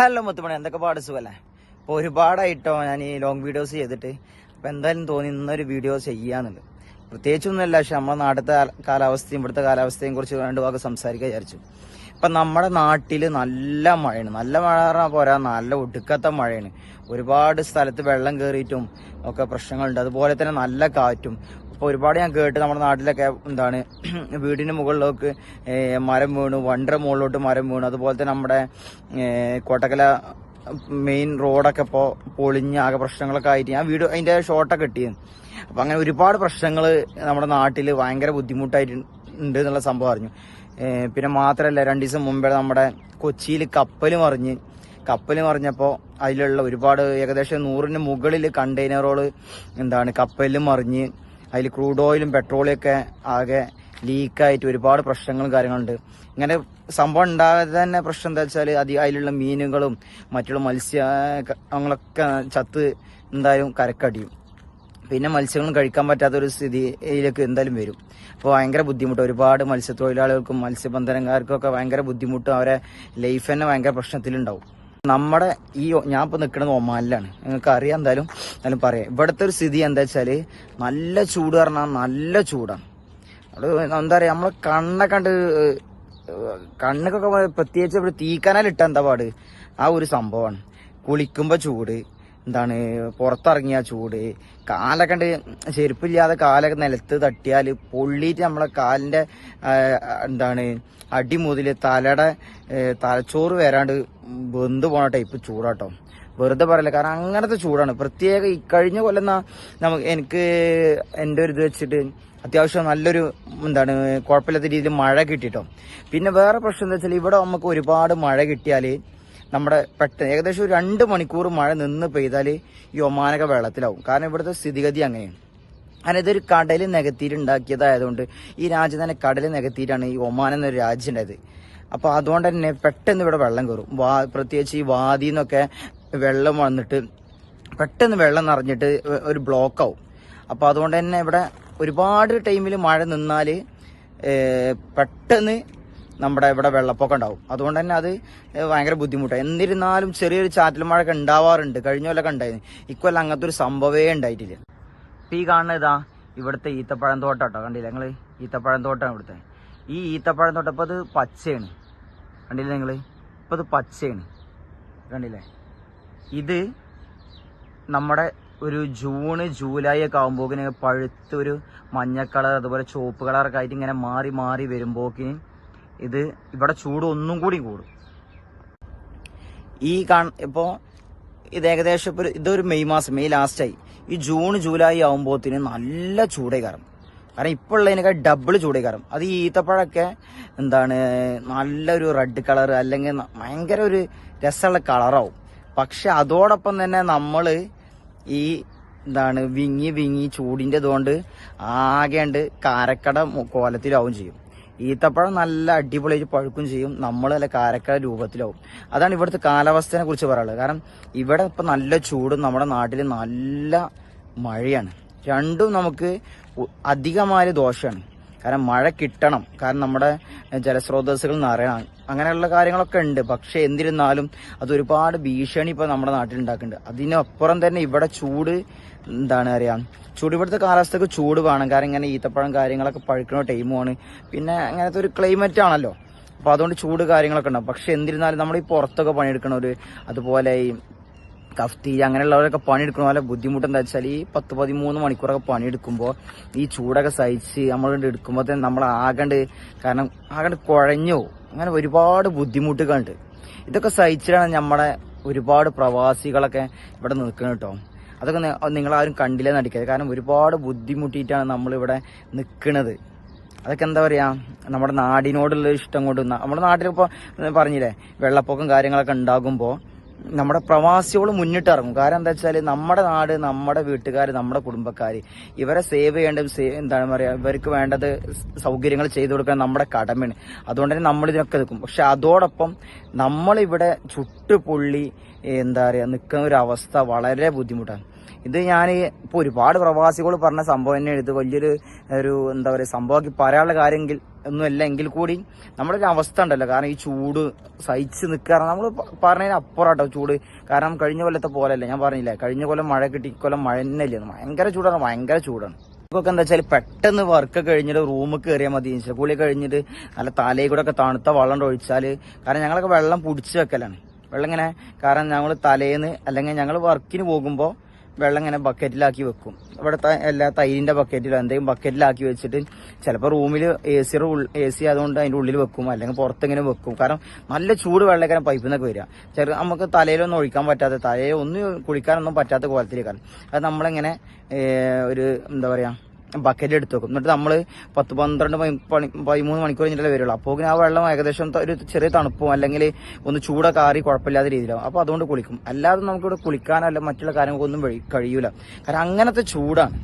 Hello മുത്തുമണി എന്തൊക്കെ പാട് സുഖല്ലേ? അപ്പോൾ ഒരുപാടായിട്ടോ ഞാൻ ഈ ലോങ് വീഡിയോസ് ചെയ്തിട്ട്. അപ്പോൾ എന്തായാലും തോന്നി ഇന്നൊരു വീഡിയോ ചെയ്യാന്നുണ്ട് പ്രത്യേകിച്ചൊന്നുമല്ല പക്ഷെ നമ്മുടെ നാട്ടിലത്തെ കാലാവസ്ഥയും ഇവിടുത്തെ കാലാവസ്ഥയും കുറിച്ച് രണ്ട് വാക്ക് സംസാരിക്കാൻ വിചാരിച്ചു. ഇപ്പം നമ്മുടെ നാട്ടിൽ നല്ല മഴയാണ്. നല്ല മഴ പറഞ്ഞാൽ പോരാ നല്ല ഒടുക്കത്തെ മഴയാണ്. ഒരുപാട് സ്ഥലത്ത് വെള്ളം കയറിയിട്ടും ഒക്കെ പ്രശ്നങ്ങളുണ്ട്. അതുപോലെ തന്നെ നല്ല കാറ്റും. അപ്പോൾ ഒരുപാട് ഞാൻ കേട്ട് നമ്മുടെ നാട്ടിലൊക്കെ എന്താണ് വീടിന് മുകളിലേക്ക് മരം വീണു വണ്ടര മുകളിലോട്ട് മരം വീണു. അതുപോലെ തന്നെ നമ്മുടെ കോട്ടക്കല മെയിൻ റോഡൊക്കെ ഇപ്പോൾ പൊളിഞ്ഞ് ആകെ പ്രശ്നങ്ങളൊക്കെ ആയിട്ട് ഞാൻ വീട് അതിന്റെ ഷോട്ടൊക്കെ കിട്ടിയത് അപ്പം അങ്ങനെ ഒരുപാട് പ്രശ്നങ്ങൾ നമ്മുടെ നാട്ടിൽ ഭയങ്കര ബുദ്ധിമുട്ടായിട്ടുണ്ട് എന്നുള്ള സംഭവം അറിഞ്ഞു. പിന്നെ മാത്രമല്ല രണ്ട് ദിവസം മുമ്പേ നമ്മുടെ കൊച്ചിയിൽ കപ്പൽ മറിഞ്ഞ് കപ്പൽ മറിഞ്ഞപ്പോൾ അതിലുള്ള ഒരുപാട് ഏകദേശം നൂറിന് മുകളിൽ കണ്ടെയ്നറുകൾ എന്താണ് കപ്പലിൽ മറിഞ്ഞ് അതിൽ ക്രൂഡ് ഓയിലും പെട്രോളും ഒക്കെ ആകെ ലീക്കായിട്ട് ഒരുപാട് പ്രശ്നങ്ങളും കാര്യങ്ങളുണ്ട്. ഇങ്ങനെ സംഭവം ഉണ്ടാകാതെ തന്നെ പ്രശ്നം എന്താ വെച്ചാൽ അതി അതിലുള്ള മീനുകളും മറ്റുള്ള മത്സ്യങ്ങളൊക്കെ ചത്ത് എന്തായാലും കരക്കടിയും. പിന്നെ മത്സ്യങ്ങളും കഴിക്കാൻ പറ്റാത്ത ഒരു സ്ഥിതിയിലേക്ക് എന്തായാലും വരും. അപ്പോൾ ഭയങ്കര ബുദ്ധിമുട്ട്. ഒരുപാട് മത്സ്യത്തൊഴിലാളികൾക്കും മത്സ്യബന്ധനക്കാർക്കും ഒക്കെ ഭയങ്കര ബുദ്ധിമുട്ടും അവരെ ലൈഫ് തന്നെ ഭയങ്കര പ്രശ്നത്തിലുണ്ടാവും. നമ്മുടെ ഈ ഞാൻ ഇപ്പോൾ നിൽക്കുന്നത് ഒമാനിലാണ്. നിങ്ങൾക്ക് അറിയാം എന്തായാലും എന്തായാലും പറയാം. ഇവിടുത്തെ ഒരു സ്ഥിതി എന്താ വെച്ചാൽ നല്ല ചൂട് പറഞ്ഞാൽ നല്ല ചൂടാണ്. അത് എന്താ പറയുക നമ്മളെ കണ്ണൊക്കെ കണ്ട് കണ്ണൊക്കെ പ്രത്യേകിച്ച് ഇവിടെ ഇട്ട എന്താ പാട്? ആ ഒരു സംഭവമാണ്. കുളിക്കുമ്പോൾ ചൂട് എന്താണ് പുറത്തിറങ്ങിയ ചൂട്. കാലൊക്കെ ഉണ്ട് ചെരുപ്പില്ലാതെ കാലൊക്കെ നിലത്ത് തട്ടിയാൽ പൊള്ളിയിട്ട് നമ്മളെ കാലിന്റെ എന്താണ് അടി മുതൽ തലയുടെ തലച്ചോറ് വരാണ്ട് വെന്ത് പോണ ടൈപ്പ് ചൂടാട്ടോ. വെറുതെ പറയില്ല കാരണം അങ്ങനത്തെ ചൂടാണ്. പ്രത്യേക ഈ കഴിഞ്ഞ കൊല്ലം നമുക്ക് എനിക്ക് എന്റെ ഒരു ഇത് വെച്ചിട്ട് അത്യാവശ്യം നല്ലൊരു എന്താണ് കുഴപ്പമില്ലാത്ത രീതിയിൽ മഴ കിട്ടിയിട്ടോ പിന്നെ വേറെ പ്രശ്നം എന്താ വെച്ചാൽ ഇവിടെ നമുക്ക് ഒരുപാട് മഴ കിട്ടിയാൽ നമ്മുടെ പെട്ടെന്ന് ഏകദേശം ഒരു രണ്ട് മണിക്കൂർ മഴ നിന്ന് പെയ്താൽ ഈ ഒമാനൊക്കെ വെള്ളത്തിലാവും. കാരണം ഇവിടുത്തെ സ്ഥിതിഗതി അങ്ങനെയാണ്. കാരണം ഇതൊരു കടൽ നികത്തിയിട്ടുണ്ടാക്കിയതായതുകൊണ്ട് ഈ രാജ്യം തന്നെ കടൽ നികത്തിയിട്ടാണ് ഈ ഒമാൻ എന്നൊരു രാജ്യം ഉണ്ടായത്. അപ്പോൾ അതുകൊണ്ട് തന്നെ പെട്ടെന്ന് ഇവിടെ വെള്ളം കയറും. വാ പ്രത്യേകിച്ച് ഈ വാദിയിൽ നിന്നൊക്കെ വെള്ളം വന്നിട്ട് പെട്ടെന്ന് വെള്ളം നിറഞ്ഞിട്ട് ഒരു ബ്ലോക്ക് ആവും അപ്പോൾ അതുകൊണ്ട് തന്നെ ഇവിടെ ഒരുപാട് ടൈമിൽ മഴ നിന്നാൽ പെട്ടെന്ന് നമ്മുടെ ഇവിടെ വെള്ളപ്പൊക്കം ഉണ്ടാവും. അതുകൊണ്ട് തന്നെ അത് ഭയങ്കര ബുദ്ധിമുട്ടാണ് എന്നിരുന്നാലും ചെറിയൊരു ചാറ്റൽ മഴയൊക്കെ ഉണ്ടാവാറുണ്ട്. കഴിഞ്ഞ കൊല്ലൊക്കെ ഉണ്ടായിരുന്നു. ഇക്കൊല്ലം അങ്ങനത്തെ ഒരു സംഭവമേ ഉണ്ടായിട്ടില്ല. ഇപ്പം ഈ കാണുന്നത് ഇതാ ഇവിടുത്തെ ഈത്തപ്പഴം തോട്ടം കേട്ടോ. കണ്ടില്ല നിങ്ങൾ ഈത്തപ്പഴം തോട്ടമാണ് ഇവിടുത്തെ. ഈ ഈത്തപ്പഴം തോട്ടം ഇപ്പോൾ അത് പച്ചയാണ്. കണ്ടില്ലേ നിങ്ങൾ ഇപ്പോൾ അത് പച്ചയാണ്. കണ്ടില്ലേ? ഇത് നമ്മുടെ ഒരു ജൂണ് ജൂലൈ ഒക്കെ ആകുമ്പോക്കിന് പഴുത്തൊരു മഞ്ഞ കളർ അതുപോലെ ചുവപ്പ് കളറൊക്കെ ആയിട്ട് ഇങ്ങനെ മാറി മാറി വരുമ്പോക്കിന് ഇത് ഇവിടെ ചൂട് ഒന്നും കൂടി കൂടും. ഈ കാ ഇപ്പോൾ ഇത് ഏകദേശം ഇപ്പോൾ ഇതൊരു മെയ് മാസം മെയ് ലാസ്റ്റായി ഈ ജൂൺ ജൂലൈ ആകുമ്പോഴത്തിന് നല്ല ചൂടേ കയറും. കാരണം ഇപ്പോൾ ഉള്ളതിനൊക്കെ ഡബിൾ ചൂടേ കയറും. അത് ഈ ഈത്തപ്പഴമൊക്കെ എന്താണ് നല്ലൊരു റെഡ് കളർ അല്ലെങ്കിൽ ഭയങ്കര ഒരു രസമുള്ള കളറാവും പക്ഷെ അതോടൊപ്പം തന്നെ നമ്മൾ ഈ എന്താണ് വിങ്ങി വിങ്ങി ചൂടിന്റെ ഇതുകൊണ്ട് ആകെയുണ്ട് കാരക്കട കോലത്തിലാവും ചെയ്യും. ഈത്തപ്പഴം നല്ല അടിപൊളിയായിട്ട് പഴുക്കും ചെയ്യും. നമ്മൾ നല്ല കാരക്കട രൂപത്തിലാവും. അതാണ് ഇവിടുത്തെ കാലാവസ്ഥയെ കുറിച്ച് പറയാനുള്ളത്. കാരണം ഇവിടെ ഇപ്പം നല്ല ചൂടും നമ്മുടെ നാട്ടിൽ നല്ല മഴയാണ്. രണ്ടും നമുക്ക് അധികമായ ദോഷമാണ് കാരണം മഴ കിട്ടണം. കാരണം നമ്മുടെ ജലസ്രോതസ്സുകൾ നിറയണം. അങ്ങനെയുള്ള കാര്യങ്ങളൊക്കെ ഉണ്ട്. പക്ഷെ എന്നിരുന്നാലും അത് ഒരുപാട് ഭീഷണി ഇപ്പോൾ നമ്മുടെ നാട്ടിൽ ഉണ്ടാക്കുന്നുണ്ട് അതിനപ്പുറം തന്നെ ഇവിടെ ചൂട് എന്താണ് അറിയാ? ചൂട് ഇവിടുത്തെ കാലാവസ്ഥക്ക് ചൂട് വേണം. കാരണം ഇങ്ങനെ ഈത്തപ്പഴം കാര്യങ്ങളൊക്കെ പഴുക്കുന്ന ടൈമുമാണ് പിന്നെ അങ്ങനത്തെ ഒരു ക്ലൈമറ്റ് ആണല്ലോ. അപ്പോൾ അതുകൊണ്ട് ചൂട് കാര്യങ്ങളൊക്കെ ഉണ്ടാവും. പക്ഷെ എന്നിരുന്നാലും നമ്മൾ ഈ പുറത്തൊക്കെ പണിയെടുക്കണവർ അതുപോലെ ഈ കഫ്തി അങ്ങനെയുള്ളവരൊക്കെ പണിയെടുക്കുന്ന പോലെ ബുദ്ധിമുട്ട് എന്താ വെച്ചാൽ ഈ പത്ത് പതിമൂന്ന് മണിക്കൂറൊക്കെ പണിയെടുക്കുമ്പോൾ ഈ ചൂടൊക്കെ സഹിച്ച് നമ്മൾ എടുക്കുമ്പോൾ തന്നെ നമ്മൾ ആകണ്ട് കാരണം ആകണ്ട് കുഴഞ്ഞു അങ്ങനെ ഒരുപാട് ബുദ്ധിമുട്ടുകളുണ്ട്. ഇതൊക്കെ സഹിച്ചിട്ടാണ് നമ്മുടെ ഒരുപാട് പ്രവാസികളൊക്കെ ഇവിടെ നിൽക്കുന്നത് കേട്ടോ. അതൊക്കെ നിങ്ങൾ നിങ്ങളാരും കണ്ടില്ല നടിക്കരുത് കാരണം ഒരുപാട് ബുദ്ധിമുട്ടിയിട്ടാണ് നമ്മളിവിടെ നിൽക്കുന്നത്. അതൊക്കെ എന്താ പറയുക നമ്മുടെ നാടിനോടുള്ള ഇഷ്ടം കൊണ്ട് നമ്മുടെ നാട്ടിലിപ്പോൾ പറഞ്ഞില്ലേ വെള്ളപ്പൊക്കം കാര്യങ്ങളൊക്കെ ഉണ്ടാകുമ്പോൾ നമ്മുടെ പ്രവാസികൾ മുന്നിട്ടിറങ്ങും കാരണം എന്താ വെച്ചാൽ നമ്മുടെ നാട് നമ്മുടെ വീട്ടുകാർ നമ്മുടെ കുടുംബക്കാർ ഇവരെ സേവ് ചെയ്യേണ്ടത് എന്താണ് പറയുക ഇവർക്ക് വേണ്ടത് സൗകര്യങ്ങൾ ചെയ്തു കൊടുക്കാൻ നമ്മുടെ കടമയാണ്. അതുകൊണ്ട് തന്നെ നമ്മൾ ഇതിനൊക്കെ നിൽക്കും. പക്ഷെ അതോടൊപ്പം നമ്മളിവിടെ ചുട്ടുപൊള്ളി എന്താ പറയുക നിൽക്കുന്ന ഒരു അവസ്ഥ വളരെ ബുദ്ധിമുട്ടാണ്. ഇത് ഞാൻ ഇപ്പോൾ ഒരുപാട് പ്രവാസികൾ പറഞ്ഞ സംഭവം തന്നെയാണ് ഇത് വലിയൊരു ഒരു എന്താ പറയുക സംഭവമാക്കി പറയാനുള്ള കാര്യമെങ്കിൽ ഒന്നുമല്ല. എങ്കിൽ കൂടി നമ്മുടെ ഒരു അവസ്ഥ ഉണ്ടല്ലോ. കാരണം ഈ ചൂട് സഹിച്ച് നിൽക്കാറ് നമ്മൾ പറഞ്ഞതിന് അപ്പുറട്ടോ ചൂട്. കാരണം കഴിഞ്ഞ കൊല്ലത്തെ പോലെയല്ല. ഞാൻ പറഞ്ഞില്ലേ കഴിഞ്ഞ കൊല്ലം മഴ കിട്ടി. കൊല്ലം മഴ തന്നെ ഇല്ല. ഭയങ്കര ചൂടാണ്. ഭയങ്കര ചൂടാണ്. നമുക്കൊക്കെ എന്താ വെച്ചാൽ പെട്ടെന്ന് വർക്ക് കഴിഞ്ഞിട്ട് റൂമിൽ കയറിയാൽ മതി. കുളി കഴിഞ്ഞിട്ട് നല്ല തലയിൽ കൂടെ ഒക്കെ തണുത്ത വെള്ളം ഒഴിച്ചാൽ കാരണം ഞങ്ങളൊക്കെ വെള്ളം പിടിച്ച് വെക്കലാണ്. വെള്ളം ഇങ്ങനെ കാരണം ഞങ്ങൾ തലേന്ന് അല്ലെങ്കിൽ ഞങ്ങൾ വർക്കിന് പോകുമ്പോൾ വെള്ളം ഇങ്ങനെ ബക്കറ്റിലാക്കി വെക്കും. ഇവിടുത്തെ എല്ലാ തൈരിന്റെ ബക്കറ്റിലോ എന്തെങ്കിലും ബക്കറ്റിലാക്കി വെച്ചിട്ട് ചിലപ്പോൾ റൂമിൽ എ സി എ സി ആയതുകൊണ്ട് അതിന്റെ ഉള്ളിൽ വെക്കും. അല്ലെങ്കിൽ പുറത്തിങ്ങനെ വെക്കും. കാരണം നല്ല ചൂട് വെള്ളമൊക്കെ പൈപ്പിൽ നിന്നൊക്കെ വരിക. ചെറു നമുക്ക് തലയിലൊന്നും ഒഴിക്കാൻ പറ്റാത്ത തലയിൽ ഒന്നും കുളിക്കാനൊന്നും പറ്റാത്ത കോലത്തിലേക്കാണ് അത് നമ്മളിങ്ങനെ ഒരു എന്താ പറയാ ബക്കറ്റ് എടുത്ത് വെക്കും. എന്നിട്ട് നമ്മൾ പത്ത് പന്ത്രണ്ട് പണി പതിമൂന്ന് മണിക്കൂർ കഴിഞ്ഞിട്ടല്ലേ വരുള്ളൂ. അപ്പോൾ ആ വെള്ളം ഏകദേശം ഒരു ചെറിയ തണുപ്പും അല്ലെങ്കിൽ ഒന്ന് ചൂടൊക്കെ ആറി കുഴപ്പമില്ലാത്ത രീതിയിലാവും. അപ്പോൾ അതുകൊണ്ട് കുളിക്കും. അല്ലാതെ നമുക്കിവിടെ കുളിക്കാനോ അല്ല മറ്റുള്ള കാര്യങ്ങൾക്കൊന്നും കഴിയൂല. കാരണം അങ്ങനത്തെ ചൂടാണ്.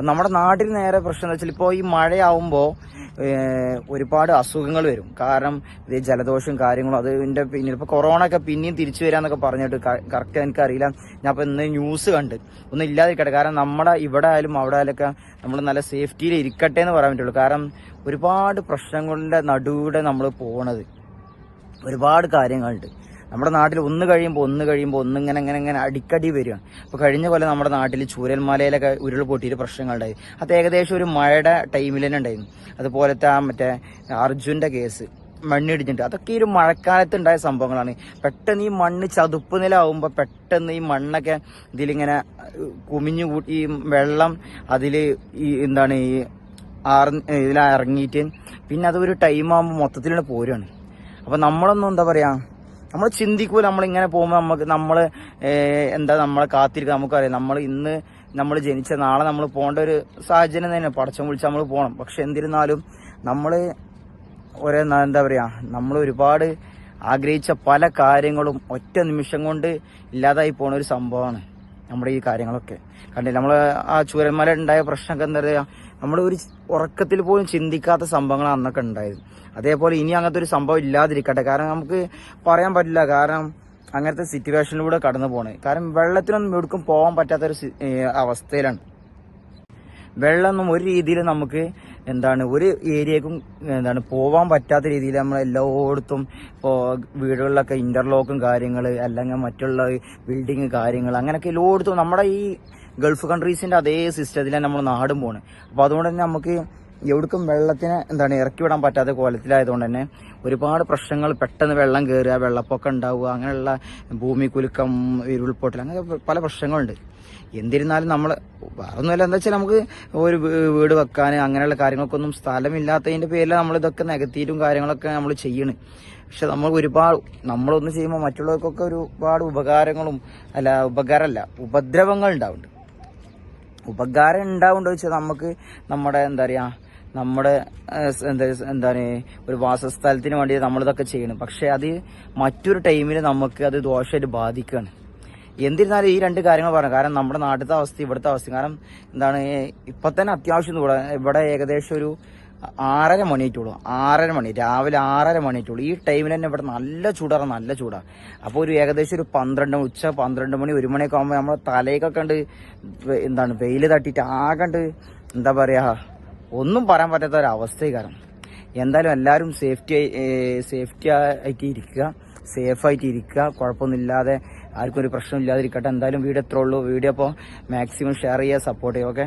നമ്മുടെ നാട്ടിൽ നേരെ പ്രശ്നം എന്താ വെച്ചാൽ ഇപ്പോൾ ഈ മഴയാവുമ്പോൾ ഒരുപാട് അസുഖങ്ങൾ വരും. കാരണം ഇത് ജലദോഷവും കാര്യങ്ങളും അതിന്റെ പിന്നിൽ. ഇപ്പോൾ കൊറോണ ഒക്കെ പിന്നെയും തിരിച്ചു വരാന്നൊക്കെ പറഞ്ഞിട്ട് കറക്റ്റ് എനിക്ക് അറിയില്ല. ഞാൻ ഇപ്പം ഇന്ന് ന്യൂസ് കണ്ട്. ഒന്നും ഇല്ലാതിരിക്കട്ടെ. കാരണം നമ്മുടെ ഇവിടെ ആയാലും അവിടെ ആയാലൊക്കെ നമ്മൾ നല്ല സേഫ്റ്റിയിൽ ഇരിക്കട്ടെ എന്ന് പറയാൻ പറ്റുള്ളൂ. കാരണം ഒരുപാട് പ്രശ്നങ്ങളുടെ നടുവിടെ നമ്മൾ പോണത്. ഒരുപാട് കാര്യങ്ങളുണ്ട്. നമ്മുടെ നാട്ടിൽ ഒന്ന് കഴിയുമ്പോൾ ഒന്ന് കഴിയുമ്പോൾ ഒന്ന് ഇങ്ങനെ ഇങ്ങനെ ഇങ്ങനെ അടിക്കടി വരികയാണ് ഇപ്പോൾ കഴിഞ്ഞ പോലെ നമ്മുടെ നാട്ടിൽ ചൂരൽമലയിലൊക്കെ ഉരുൾ പൊട്ടിയിട്ട് പ്രശ്നങ്ങളുണ്ടായി അത് ഏകദേശം ഒരു മഴയുടെ ടൈമിൽ തന്നെ ഉണ്ടായിരുന്നു. അതുപോലത്തെ ആ മറ്റേ അർജുന്റെ കേസ് മണ്ണിടിഞ്ഞിട്ട് അതൊക്കെ ഒരു മഴക്കാലത്ത് ഉണ്ടായ സംഭവങ്ങളാണ്. പെട്ടെന്ന് ഈ മണ്ണ് ചതുപ്പ് നിലാവുമ്പോൾ പെട്ടെന്ന് ഈ മണ്ണൊക്കെ ഇതിലിങ്ങനെ കുമിഞ്ഞു കൂട്ടി ഈ വെള്ളം അതിൽ ഈ എന്താണ് ഈ ആർ ഇതിൽ ഇറങ്ങിയിട്ട്. പിന്നെ അതൊരു ടൈം ആകുമ്പോൾ മൊത്തത്തിലുള്ള പോരുകയാണ് അപ്പോൾ നമ്മളൊന്നും എന്താ പറയാ നമ്മൾ ചിന്തിക്കൂല നമ്മളിങ്ങനെ പോകുമ്പോൾ നമുക്ക് നമ്മൾ എന്താ നമ്മളെ കാത്തിരിക്കുക നമുക്കറിയാം നമ്മൾ ഇന്ന് നമ്മൾ ജനിച്ച നാളെ നമ്മൾ പോകേണ്ട ഒരു സാഹചര്യം തന്നെ പടച്ചം വിളിച്ച് നമ്മൾ പോകണം. പക്ഷെ എന്നിരുന്നാലും നമ്മൾ ഒരേ എന്താ പറയുക നമ്മൾ ഒരുപാട് ആഗ്രഹിച്ച പല കാര്യങ്ങളും ഒറ്റ നിമിഷം കൊണ്ട് ഇല്ലാതായി പോണ ഒരു സംഭവമാണ് നമ്മുടെ ഈ കാര്യങ്ങളൊക്കെ. കണ്ടില്ല? നമ്മൾ ആ ചൂരന്മല ഉണ്ടായ പ്രശ്നമൊക്കെ എന്താ പറയുക നമ്മൾ ഒരു ഉറക്കത്തിൽ പോലും ചിന്തിക്കാത്ത സംഭവങ്ങളാണ് അന്നൊക്കെ ഉണ്ടായത്. അതേപോലെ ഇനി അങ്ങനത്തെ ഒരു സംഭവം ഇല്ലാതിരിക്കട്ടെ. കാരണം നമുക്ക് പറയാൻ പറ്റില്ല. കാരണം അങ്ങനത്തെ സിറ്റുവേഷനിലൂടെ കടന്നു പോകണേ കാരണം വെള്ളത്തിനൊന്നും എവിടേക്കും പോകാൻ പറ്റാത്തൊരു അവസ്ഥയിലാണ്. വെള്ളമൊന്നും ഒരു രീതിയിൽ നമുക്ക് എന്താണ് ഒരു ഏരിയക്കും എന്താണ് പോവാൻ പറ്റാത്ത രീതിയിൽ നമ്മൾ എല്ലായിടത്തും ഇപ്പോൾ വീടുകളിലൊക്കെ ഇന്റർലോക്കും കാര്യങ്ങൾ അല്ലെങ്കിൽ മറ്റുള്ള ബിൽഡിങ് കാര്യങ്ങൾ അങ്ങനെയൊക്കെ എല്ലായിടത്തും നമ്മുടെ ഈ ഗൾഫ് കൺട്രീസിന്റെ അതേ സിസ്റ്റത്തിലാണ് നമ്മൾ നാടും പോകുന്നത് അപ്പോൾ അതുകൊണ്ട് തന്നെ നമുക്ക് എവിടേക്കും വെള്ളത്തിന് എന്താണ് ഇറക്കി വിടാൻ പറ്റാത്ത കോലത്തിലായതുകൊണ്ട് തന്നെ ഒരുപാട് പ്രശ്നങ്ങൾ പെട്ടെന്ന് വെള്ളം കയറുക വെള്ളപ്പൊക്കം ഉണ്ടാവുക അങ്ങനെയുള്ള ഭൂമി കുലുക്കം ഉരുൾപൊട്ടൽ അങ്ങനെ പല പ്രശ്നങ്ങളുണ്ട്. എന്നിരുന്നാലും നമ്മൾ വേറൊന്നുമല്ല എന്താ വെച്ചാൽ നമുക്ക് ഒരു വീട് വെക്കാൻ അങ്ങനെയുള്ള കാര്യങ്ങൾക്കൊന്നും സ്ഥലമില്ലാത്തതിന്റെ പേരിൽ നമ്മൾ ഇതൊക്കെ നികത്തിയിട്ടും കാര്യങ്ങളൊക്കെ നമ്മൾ ചെയ്യണ്. പക്ഷെ നമ്മൾ ഒരുപാട് നമ്മളൊന്ന് ചെയ്യുമ്പോൾ മറ്റുള്ളവർക്കൊക്കെ ഒരുപാട് ഉപകാരങ്ങളും അല്ല ഉപകാരമല്ല ഉപദ്രവങ്ങൾ ഉണ്ടാവുന്നുണ്ട്. ഉപകാരം ഉണ്ടാവുണ്ടോ വെച്ചാൽ നമുക്ക് നമ്മുടെ എന്താ പറയാ നമ്മുടെ എന്താ എന്താണ് ഒരു വാസസ്ഥലത്തിന് വേണ്ടി നമ്മളിതൊക്കെ ചെയ്യണം. പക്ഷെ അത് മറ്റൊരു ടൈമിൽ നമുക്ക് അത് ദോഷമായിട്ട് ബാധിക്കുകയാണ് എന്നിരുന്നാലും ഈ രണ്ട് കാര്യങ്ങൾ പറഞ്ഞു. കാരണം നമ്മുടെ നാട്ടിലത്തെ അവസ്ഥ ഇവിടുത്തെ അവസ്ഥ. കാരണം എന്താണ് ഇപ്പൊ തന്നെ അത്യാവശ്യം ഇവിടെ ഇവിടെ ഏകദേശം ഒരു ആറര മണിയായിട്ടുള്ളൂ. ആറര മണി രാവിലെ ആറര മണിയായിട്ടുള്ളൂ. ഈ ടൈമിൽ തന്നെ ഇവിടെ നല്ല ചൂടാണ് നല്ല ചൂടാ. അപ്പോൾ ഒരു ഏകദേശം ഒരു പന്ത്രണ്ട് ഉച്ച പന്ത്രണ്ട് മണി ഒരു മണിയൊക്കെ ആകുമ്പോൾ നമ്മുടെ തലയൊക്കെ കണ്ട് എന്താണ് വെയിൽ തട്ടിയിട്ട് ആകണ്ട് എന്താ പറയാ ഒന്നും പറയാൻ പറ്റാത്ത ഒരു അവസ്ഥയും കാരണം എന്തായാലും എല്ലാവരും സേഫ്റ്റി സേഫ്റ്റി ആയിട്ട് ഇരിക്കുക സേഫ് ആയിട്ട് ഇരിക്കുക. കുഴപ്പമൊന്നുമില്ലാതെ ആർക്കും ഒരു പ്രശ്നം ഇല്ലാതിരിക്കട്ടെ. എന്തായാലും വീഡിയോ എത്ര ഉള്ളൂ. വീഡിയോ അപ്പോൾ മാക്സിമം ഷെയർ ചെയ്യുക സപ്പോർട്ട് ചെയ്യുക ഓക്കെ